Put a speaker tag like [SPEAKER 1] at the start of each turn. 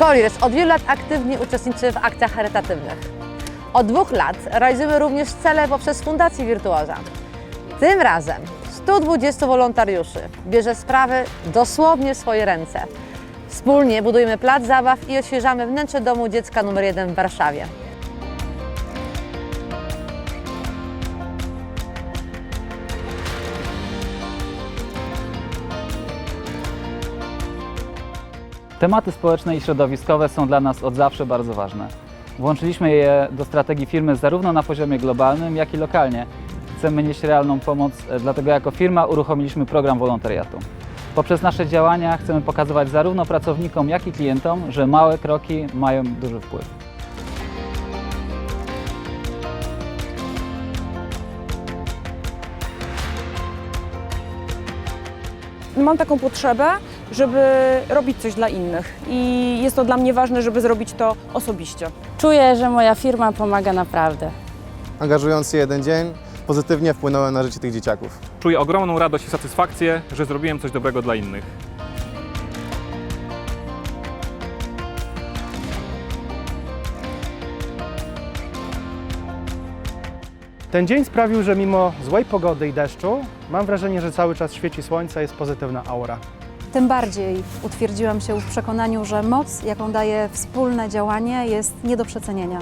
[SPEAKER 1] Colliers od wielu lat aktywnie uczestniczy w akcjach charytatywnych. Od dwóch lat realizujemy również cele poprzez Fundację Wirtuoza. Tym razem 120 wolontariuszy bierze sprawy dosłownie w swoje ręce. Wspólnie budujemy plac zabaw i odświeżamy wnętrze domu dziecka nr 1 w Warszawie.
[SPEAKER 2] Tematy społeczne i środowiskowe są dla nas od zawsze bardzo ważne. Włączyliśmy je do strategii firmy zarówno na poziomie globalnym, jak i lokalnie. Chcemy nieść realną pomoc, e, dlatego jako firma uruchomiliśmy program wolontariatu. Poprzez nasze działania chcemy pokazywać zarówno pracownikom, jak i klientom, że małe kroki mają duży wpływ.
[SPEAKER 3] Mam taką potrzebę, żeby robić coś dla innych i jest to dla mnie ważne, żeby zrobić to osobiście.
[SPEAKER 4] Czuję, że moja firma pomaga naprawdę.
[SPEAKER 5] Angażując się jeden dzień, pozytywnie wpłynąłem na życie tych dzieciaków.
[SPEAKER 6] Czuję ogromną radość i satysfakcję, że zrobiłem coś dobrego dla innych.
[SPEAKER 7] Ten dzień sprawił, że mimo złej pogody i deszczu, mam wrażenie, że cały czas świeci słońce, jest pozytywna aura.
[SPEAKER 8] Tym bardziej utwierdziłam się w przekonaniu, że moc, jaką daje wspólne działanie, jest nie do przecenienia.